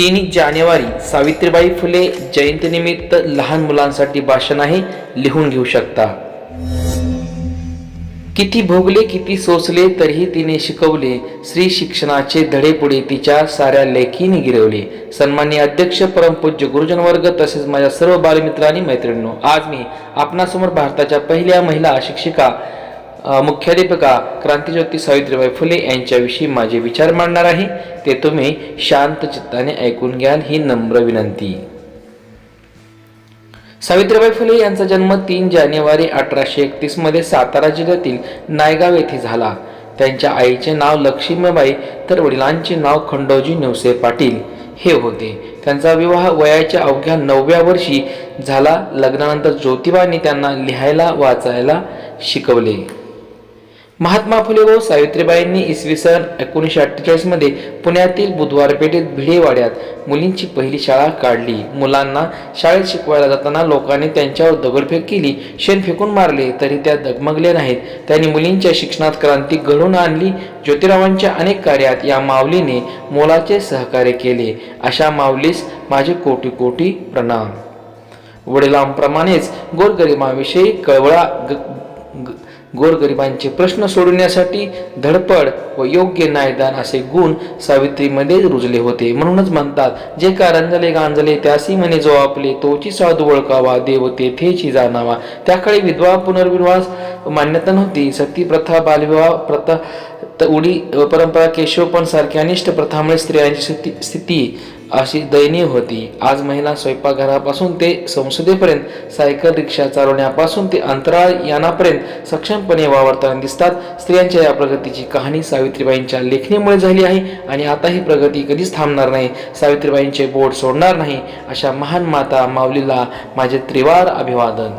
तीन जानेवारी सावित्रीबाई फुले जयंतीनिमित्त लहान मुलांसाठी भाषण आहे. लिहून घेऊ शकता. किती भोगले किती सोसले तरीही तिने शिकवले. स्त्री शिक्षणाचे धडे पुढे तिच्या साऱ्या लेखीने गिरवले. सन्मान्य अध्यक्ष परमपूज्य गुरुजन वर्ग तसेच माझ्या सर्व बालमित्रांनी मैत्रिणींनो आज मी आपणासमोर भारताच्या पहिल्या महिला शिक्षिका मुख्याध्यापिका क्रांतीज्योती सावित्रीबाई फुले यांच्याविषयी माझे विचार मांडणार आहे. ते तुम्ही शांत चित्ताने ऐकून घ्याल ही नम्र विनंती. सावित्रीबाई फुले यांचा जन्म तीन जानेवारी अठराशे एकतीसमध्ये सातारा जिल्ह्यातील नायगाव येथे झाला. त्यांच्या आईचे नाव लक्ष्मीबाई तर वडिलांचे नाव खंडोजी नवसे पाटील हे होते. त्यांचा विवाह वयाच्या अवघ्या नवव्या वर्षी झाला. लग्नानंतर ज्योतिबांनी त्यांना लिहायला वाचायला शिकवले. महात्मा फुले व सावित्रीबाईंनी इसवी सन एकोणीसशे अठ्ठेचाळीसमध्ये पुण्यातील बुधवार पेठेत भिडेवाड्यात मुलींची पहिली शाळा काढली. मुलांना शाळेत शिकवायला जाताना लोकांनी त्यांच्यावर दगडफेक केली. शेण फेकून मारले तरी त्या दगमगले नाहीत. त्यांनी मुलींच्या शिक्षणात क्रांती घडवून आणली. ज्योतिरावांच्या अनेक कार्यात या माऊलीने मोलाचे सहकार्य केले. अशा माऊलीस माझे कोटी कोटी प्रणाम. वडिलांप्रमाणेच गोरगरिमाविषयी कळवळा ग- ग- गोरगरिबांचे प्रश्न सोडवण्यासाठी धडपड व योग्य न्यायदान असे गुण सावित्रीमध्ये रुजले होते. म्हणूनच म्हणतात जे का रंजले गांजले त्यासी म्हणे जो आपले तोची साधू ओळखावा देव तेथेची जाणावा. त्याकडे विधवा पुनर्विवाह मान्यता नव्हती. सती प्रथा बालविवाह प्रथा त- उडी परंपरा केशवपण सारख्या अनिष्ट प्रथामुळे स्त्रियांची स्थिती स्थिती अशी दयनीय होती. आज महिला स्वयंपाकघरापासून ते संसदेपर्यंत सायकल रिक्षा चालवण्यापासून ते अंतराळ यानापर्यंत सक्षमपणे वावरताना दिसतात. स्त्रियांच्या या प्रगतीची कहाणी सावित्रीबाईंच्या लेखणीमुळे झाली आहे आणि आता ही प्रगती कधीच थांबणार नाही. सावित्रीबाईंचे बोट सोडणार नाही अशा महान माता माऊलीला माझे त्रिवार अभिवादन.